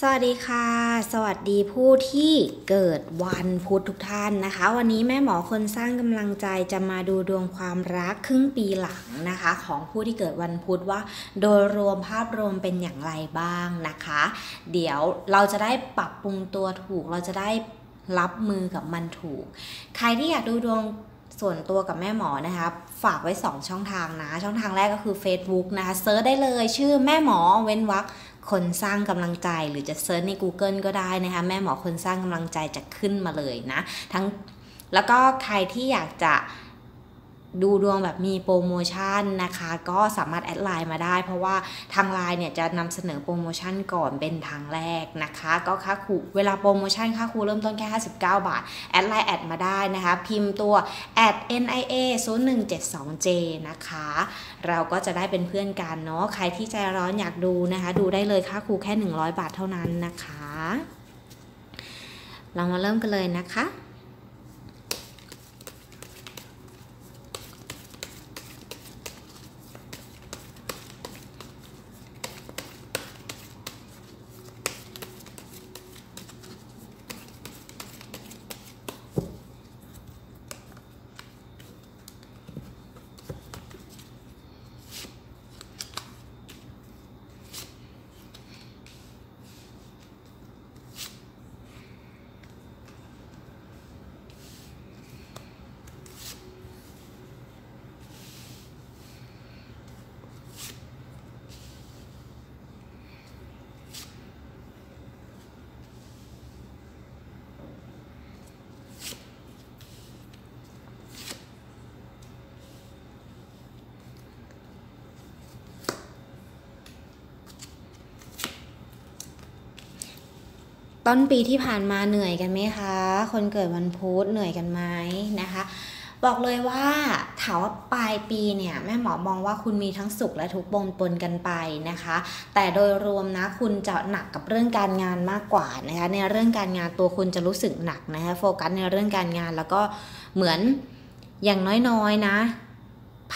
สวัสดีค่ะ สวัสดีผู้ที่เกิดวันพุธทุกท่านนะคะ วันนี้แม่หมอคนสร้างกำลังใจจะมาดูดวงความรักครึ่งปีหลังนะคะ ของผู้ที่เกิดวันพุธว่า โดยรวมภาพรวมเป็นอย่างไรบ้างนะคะ เดี๋ยวเราจะได้ปรับปรุงตัวถูกเราจะได้รับมือกับมันถูก ใครที่อยากดูดวงส่วนตัวกับแม่หมอนะคะฝากไว้ 2 ช่องทางนะ ช่องทางแรกก็คือ Facebook นะคะเซิร์ชได้เลยชื่อแม่หมอเว้นวรร คนสร้างกำลังใจหรือจะเซิร์ชใน Google ก็ได้นะคะ แม่หมอคนสร้างกำลังใจจะขึ้นมาเลยนะ ทั้งแล้วก็ใครที่อยากจะ ดูดวงแบบมีโปรโมชั่นนะคะ ก็สามารถแอดไลน์มาได้ เพราะว่าทางไลน์เนี่ยจะนำเสนอโปรโมชั่นก่อนเป็นทางแรกนะคะ ก็ค่าครูเวลาโปรโมชั่นค่าครูเริ่มต้นแค่ 59 บาท แอดไลน์แอดมาได้นะคะ พิมพ์ตัว @nia 0172j นะคะ เราก็จะได้เป็นเพื่อนกันเนาะใครที่ใจร้อนอยากดูนะคะ ดูได้เลยค่าครูแค่ 100 บาทเท่านั้นนะคะ เรามาเริ่มกันเลยนะคะ ต้นปีที่ผ่านมาเหนื่อยกันไหมคะ คนเกิดวันพุธเหนื่อยกันไหมนะคะ บอกเลยว่าถามว่าปลายปีเนี่ยแม่หมอมองว่าคุณมีทั้งสุขและทุกข์ปนปนกันไปนะคะ แต่โดยรวมนะคุณจะหนักกับเรื่องการงานมากกว่านะคะในเรื่องการงานตัวคุณจะรู้สึกหนักนะคะโฟกัสในเรื่องการงานแล้วก็เหมือนอย่างน้อยๆนะ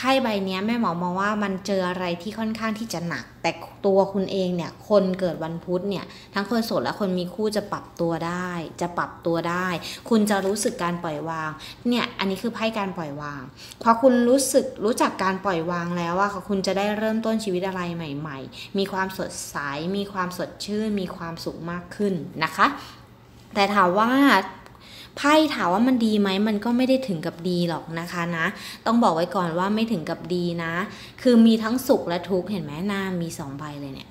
ไพ่ใบนี้แม่หมอมองว่ามันเจออะไรที่ค่อนข้างที่จะหนัก แต่ตัวคุณเองเนี่ยคนเกิดวันพุธเนี่ยทั้งคนโสดและคนมีคู่จะปรับตัวได้ จะปรับตัวได้ คุณจะรู้สึกการปล่อยวางเนี่ยอันนี้คือไพ่การปล่อยวางพอคุณรู้สึกรู้จักการปล่อยวางแล้วว่าคุณจะได้เริ่มต้นชีวิตอะไรใหม่ ๆ มีความสดใสมีความสดชื่นมีความสุขมากขึ้นนะคะแต่ถามว่า ไพ่ถามว่ามันดีไหมมันก็ไม่ได้ถึงกับดีหรอกนะคะนะ ต้องบอกไว้ก่อนว่าไม่ถึงกับดีนะ คือมีทั้งสุขและทุกข์เห็นไหมหน้ามีสองใบเลยเนี่ย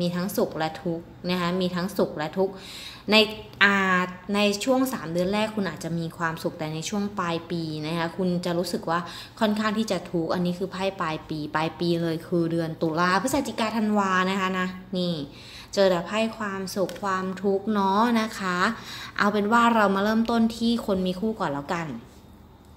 มีทั้งสุขและทุกข์นะคะมีทั้งสุขและทุกข์ในอาในช่วง 3 เดือนแรกคุณอาจจะมีความสุขแต่ในช่วงปลายปีนะคะคุณจะรู้สึกว่าค่อนข้างที่จะทุกข์อันนี้คือไพ่ปลายปี ปลายปีเลยคือเดือนตุลาพฤศจิกาธันวานะคะนะนี่ เจอแต่ไพ่ความสุขความทุกข์เนาะนะคะ เอาเป็นว่าเรามาเริ่มต้นที่คนมีคู่ก่อนแล้วกัน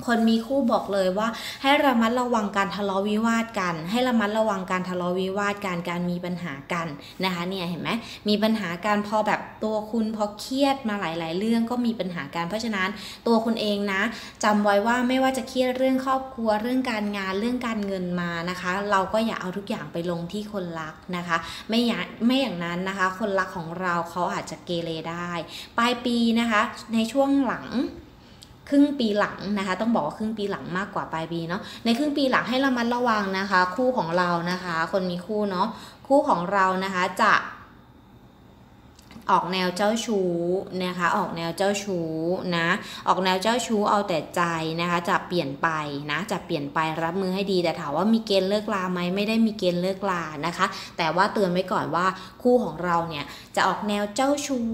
คนมีคู่บอกเลยว่า ให้ระมัดระวังการทะเลาะวิวาทกัน ให้ระมัดระวังการทะเลาะวิวาทการการมีปัญหากันนะคะเนี่ยเห็นไหมมีปัญหาการพอแบบตัวคุณพอเครียดมาหลาย ๆ เรื่องก็มีปัญหาการเพราะฉะนั้นตัวคุณเองนะจำไว้ว่าไม่ว่าจะเครียดเรื่องครอบครัวเรื่องการงานเรื่องการเงินมานะคะ เราก็อย่าเอาทุกอย่างไปลงที่คนรักนะคะ ไม่อย่างไม่อย่างนั้นนะคะ คนรักของเราเขาอาจจะเกเรได้ ปลายปีนะคะ ในช่วงหลัง ครึ่งปีหลังนะคะ ต้องบอกว่าครึ่งปีหลังมากกว่าปลายปีเนาะในครึ่งปีหลังให้ระมัดระวังนะคะ คู่ของเรานะคะ คนมีคู่เนาะคู่ของเรานะคะจะออกแนวเจ้าชู้นะคะ ออกแนวเจ้าชู้นะ ออกแนวเจ้าชู้เอาแต่ใจนะคะ จะเปลี่ยนไปนะ จะเปลี่ยนไปรับมือให้ดีแต่ถามว่ามีเกณฑ์เลิกลาไหมไม่ได้มีเกณฑ์เลิกลานะคะ แต่ว่าเตือนไว้ก่อนว่าคู่ของเราเนี่ยจะออกแนวเจ้าชู้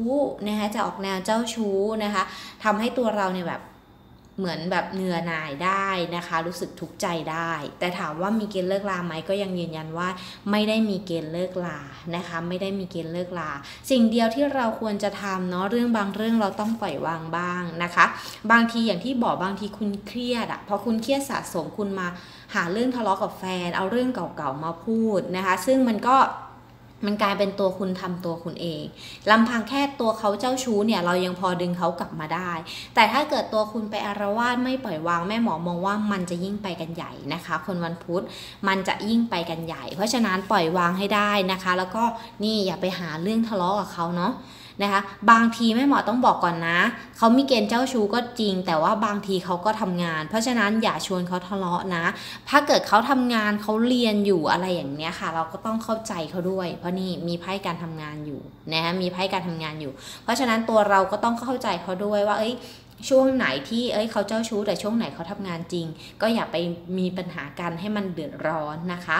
นะคะ จะออกแนวเจ้าชู้นะคะทำให้ตัวเราเนี่ยแบบ เหมือนแบบเหนื่อหน่ายได้นะคะ รู้สึกทุกข์ใจได้ แต่ถามว่ามีเกณฑ์เลิกลาไหมก็ยังยืนยันว่า ไม่ได้มีเกณฑ์เลิกลานะคะ ไม่ได้มีเกณฑ์เลิกลา สิ่งเดียวที่เราควรจะทำเนาะเรื่องบางเรื่องเราต้องปล่อยวางบ้างนะคะ บางทีอย่างที่บอกบางทีคุณเครียดอะพอคุณเครียดสะสมคุณมาหาเรื่องทะเลาะกับแฟน เอาเรื่องเก่าๆมาพูดนะคะ ซึ่งมันก็ มันกลายเป็นตัวคุณทำตัวคุณเองลำพังแค่ตัวเขาเจ้าชู้เนี่ยเรายังพอดึงเขากลับมาได้ แต่ถ้าเกิดตัวคุณไปอารวาสไม่ปล่อยวางแม่หมอมองว่ามันจะยิ่งไปกันใหญ่นะคะ คนวันพุธมันจะยิ่งไปกันใหญ่ เพราะฉะนั้นปล่อยวางให้ได้นะคะ แล้วก็นี่อย่าไปหาเรื่องทะเลาะกับเขาเนาะ นะคะ บางทีแม่หมอต้องบอกก่อนนะ เขามีเกณฑ์เจ้าชู้ก็จริง แต่ว่าบางทีเขาก็ทำงาน เพราะฉะนั้นอย่าชวนเขาทะเลาะนะ ถ้าเกิดเขาทำงานเขาเรียนอยู่อะไรอย่างเนี้ยค่ะ เราก็ต้องเข้าใจเขาด้วย เพราะนี่มีไพ่การทำงานอยู่นะมีไพ่การทำงานอยู่ เพราะฉะนั้นตัวเราก็ต้องเข้าใจเขาด้วยว่าเอ้ยช่วงไหนที่เอ้ยเขาเจ้าชู้แต่ช่วงไหนเขาทำงานจริง ก็อย่าไปมีปัญหากันให้มันเดือดร้อนนะคะ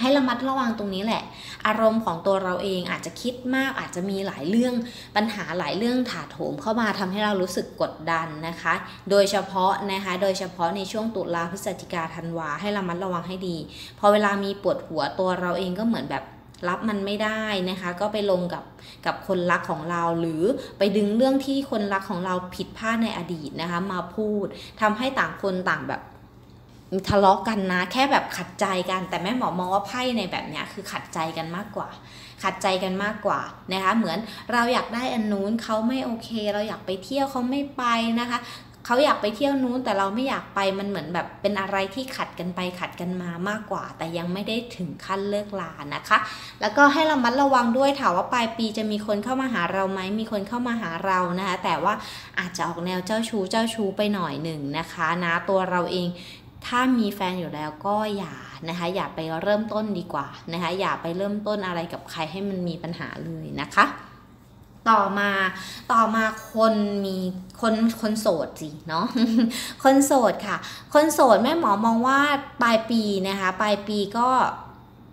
ให้ระมัดระวังตรงนี้แหละ อารมณ์ของตัวเราเองอาจจะคิดมากอาจจะมีหลายเรื่องปัญหาหลายเรื่องถาโถมเข้ามาทำให้เรารู้สึกกดดันนะคะ โดยเฉพาะนะคะ โดยเฉพาะในช่วงตุลาพฤศจิกาธันวาให้ระมัดระวังให้ดี พอเวลามีปวดหัวตัวเราเองก็เหมือนแบบรับมันไม่ได้นะคะ ก็ไปลงกับกับคนรักของเราหรือไปดึงเรื่องที่คนรักของเราผิดพลาดในอดีตนะคะ มาพูดทำให้ต่างคนต่างแบบ ทะเลาะกันนะ แค่แบบขัดใจกัน แต่แม่หมอมองว่าไพ่ในแบบนี้คือขัดใจกันมากกว่า ขัดใจกันมากกว่านะคะ เหมือนเราอยากได้อันนู้นเขาไม่โอเค เราอยากไปเที่ยวเขาไม่ไปนะคะเขาอยากไปเที่ยวนู้นแต่เราไม่อยากไปมันเหมือนแบบเป็นอะไรที่ขัดกันไปขัดกันมามากกว่า แต่ยังไม่ได้ถึงขั้นเลิกลานะคะ แล้วก็ให้เรามัดระวังด้วยถามว่าปลายปีจะมีคนเข้ามาหาเราไหมมีคนเข้ามาหาเรานะคะ แต่ว่าอาจจะออกแนวเจ้าชู้เจ้าชู้ไปหน่อยหนึ่งนะคะนะตัวเราเอง ถ้ามีแฟนอยู่แล้วก็อย่านะคะอย่าไปเริ่มต้นดีกว่านะคะอย่าไปเริ่มต้นอะไรกับใครให้มันมีปัญหาเลยนะคะ ต่อมาต่อมาคนมีคนคนโสดสิเนาะคนโสดค่ะ คนโสดแม่หมอมองว่าปลายปีนะคะปลายปีก็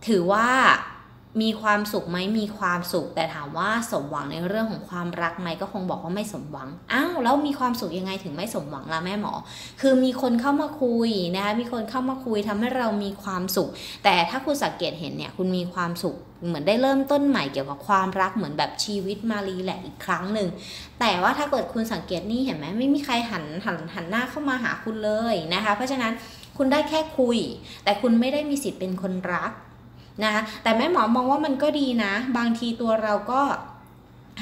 ถือว่า มีความสุขไหมมีความสุข แต่ถามว่าสมหวังในเรื่องของความรักไหมก็คงบอกว่าไม่สมหวังอ้าวแล้วมีความสุขยังไงถึงไม่สมหวังล่ะแม่หมอ คือมีคนเข้ามาคุยนะคะมีคนเข้ามาคุยทำให้เรามีความสุข แต่ถ้าคุณสังเกตเห็นเนี่ยคุณมีความสุขเหมือนได้เริ่มต้นใหม่เกี่ยวกับความรักเหมือนแบบชีวิตมารีแหละอีกครั้งหนึ่งแต่ว่าถ้าเกิดคุณสังเกตนี่เห็นไหมไม่มีใครหันหันหันหน้าเข้ามาหาคุณเลยนะคะ เพราะฉะนั้นคุณได้แค่คุย แต่คุณไม่ได้มีสิทธิ์เป็นคนรัก นะแต่แม่หมอมองว่ามันก็ดีนะ บางทีตัวเราก็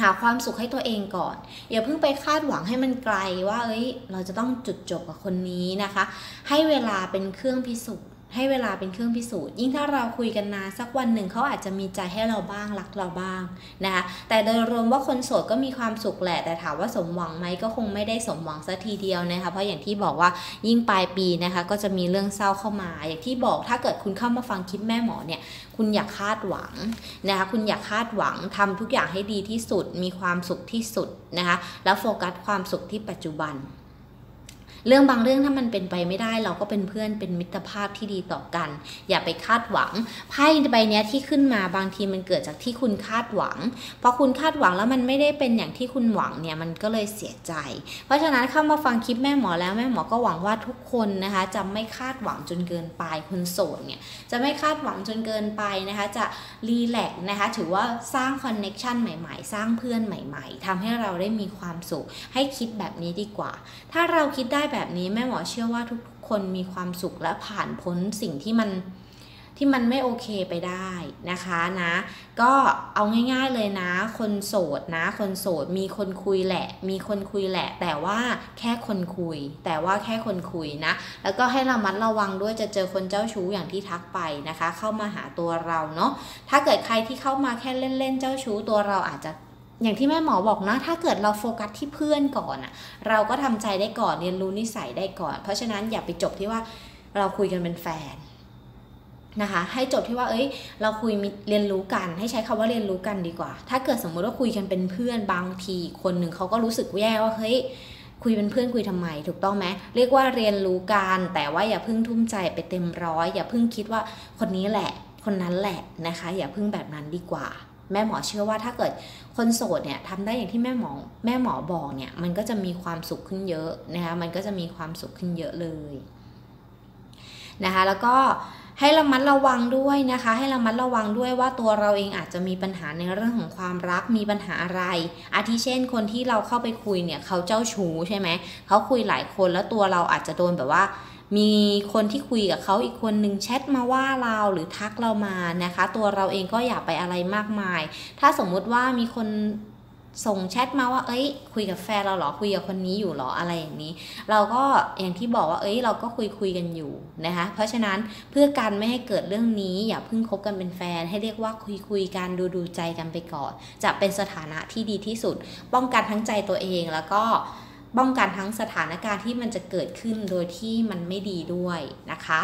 หาความสุขให้ตัวเองก่อน อย่าเพิ่งไปคาดหวังให้มันไกลว่า เอ้ย เราจะต้องจุดจบกับคนนี้นะคะ ให้เวลาเป็นเครื่องพิสูจน์ ให้เวลาเป็นเครื่องพิสูจน์ ยิ่งถ้าเราคุยกันนานสักวันหนึ่งเขาอาจจะมีใจให้เราบ้างรักเราบ้างนะคะแต่โดยรวมว่าคนโสดก็มีความสุขแหละ แต่ถามว่าสมหวังไหมก็คงไม่ได้สมหวังสัทีเดียวนะคะเพราะอย่างที่บอกว่ายิ่งปลายปีนะคะก็จะมีเรื่องเศร้าเข้ามา อย่างที่บอกถ้าเกิดคุณเข้ามาฟังคลิปแม่หมอเนี่ยคุณอยากคาดหวังนะคะคุณอยากคาดหวังทำทุกอย่างให้ดีที่สุด มีความสุขที่สุดนะคะแล้วโฟกัสความสุขที่ปัจจุบัน เรื่องบางเรื่องถ้ามันเป็นไปไม่ได้ เราก็เป็นเพื่อนเป็นมิตรภาพที่ดีต่อกัน อย่าไปคาดหวังไพ่ใบนี้ที่ขึ้นมาบางทีมันเกิดจากที่คุณคาดหวังพอคุณคาดหวังแล้วมันไม่ได้เป็นอย่างที่คุณหวังเนี่ยมันก็เลยเสียใจ เพราะฉะนั้นเข้ามาฟังคลิปแม่หมอแล้วแม่หมอก็หวังว่าทุกคนนะคะจะไม่คาดหวังจนเกินไปคนโสดเนี่ยจะไม่คาดหวังจนเกินไปนะคะจะรีแลกนะคะถือว่าสร้างคอนเน็ชันใหม่ๆ สร้างเพื่อนใหม่ ๆทำให้เราได้มีความสุข ให้คิดแบบนี้ดีกว่า ถ้าเราคิดได้แบบนี้แม่หมอเชื่อว่าทุกคนมีความสุขและผ่านพ้นสิ่งที่มันที่มันไม่โอเคไปได้นะคะนะ ก็เอาง่ายๆเลยนะ คนโสดนะ คนโสดมีคนคุยแหละ มีคนคุยแหละ แต่ว่าแค่คนคุย แต่ว่าแค่คนคุยนะ แล้วก็ให้ระมัดระวังด้วยจะเจอคนเจ้าชู้อย่างที่ทักไปนะคะ เข้ามาหาตัวเราเนาะถ้าเกิดใครที่เข้ามาแค่เล่นๆเจ้าชู้ตัวเราอาจจะ อย่างที่แม่หมอบอกนะ ถ้าเกิดเราโฟกัสที่เพื่อนก่อนอะเราก็ทำใจได้ก่อนเรียนรู้นิสัยได้ก่อน เพราะฉะนั้นอย่าไปจบที่ว่าเราคุยกันเป็นแฟนนะคะให้จบที่ว่าเอ้ย เราคุยเรียนรู้กัน ให้ใช้คำว่าเรียนรู้กันดีกว่า ถ้าเกิดสมมุติว่าคุยกันเป็นเพื่อนบางที คนหนึ่งเขาก็รู้สึกแย่ว่าเฮ้ยคุยเป็นเพื่อนคุยทำไม ถูกต้องไหมเรียกว่าเรียนรู้กันแต่ว่าอย่าเพิ่งทุ่มใจไปเต็มร้อย อย่าเพิ่งคิดว่าคนนี้แหละ คนนั้นแหละนะคะ อย่าเพิ่งแบบนั้นดีกว่า แม่หมอเชื่อว่าถ้าเกิดคนโสดเนี่ยทำได้อย่างที่แม่หมอแม่หมอบอกเนี่ยมันก็จะมีความสุขขึ้นเยอะนะคะมันก็จะมีความสุขขึ้นเยอะเลยนะคะแล้วก็ให้ระมัดระวังด้วยนะคะ ให้ระมัดระวังด้วยว่าตัวเราเองอาจจะมีปัญหาในเรื่องของความรักมีปัญหาอะไร อาทิเช่นคนที่เราเข้าไปคุยเนี่ยเขาเจ้าชู้ใช่ไหมเขาคุยหลายคนแล้วตัวเราอาจจะโดนแบบว่า มีคนที่คุยกับเขาอีกคนหนึ่งแชทมาว่าเราหรือทักเรามานะคะ ตัวเราเองก็อย่าไปอะไรมากมาย ถ้าสมมุติว่ามีคนส่งแชทมาว่า เอ้ย คุยกับแฟนเราเหรอ คุยกับคนนี้อยู่เหรอ อะไรอย่างนี้ เราก็อย่างที่บอกว่า เอ้ย เราก็คุยคุยกันอยู่นะคะ เพราะฉะนั้นเพื่อการไม่ให้เกิดเรื่องนี้ อย่าเพิ่งคบกันเป็นแฟน ให้เรียกว่าคุยคุยกันดูดูใจกันไปก่อน จะเป็นสถานะที่ดีที่สุด ป้องกันทั้งใจตัวเองแล้วก็ ป้องกันทั้งสถานการณ์ที่มันจะเกิดขึ้นโดยที่มันไม่ดีด้วยนะคะ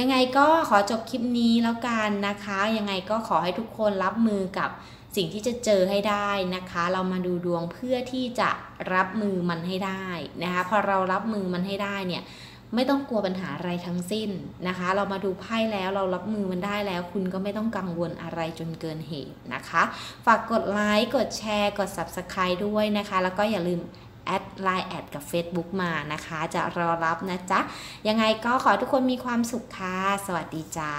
ยังไงก็ขอจบคลิปนี้แล้วกันนะคะ ยังไงก็ขอให้ทุกคนรับมือกับสิ่งที่จะเจอให้ได้นะคะ เรามาดูดวงเพื่อที่จะรับมือมันให้ได้นะคะพอเรารับมือมันให้ได้เนี่ยไม่ต้องกลัวปัญหาอะไรทั้งสิ้นนะคะ เรามาดูไพ่แล้วเรารับมือมันได้แล้ว คุณก็ไม่ต้องกังวลอะไรจนเกินเหตุนะคะ ฝากกดไลค์กดแชร์ กด Subscribe ด้วยนะคะ แล้วก็อย่าลืม แอดไลน์แอดกับ Facebook มานะคะ จะรอรับนะจ๊ะ ยังไงก็ขอทุกคนมีความสุขค่ะ สวัสดีจ้า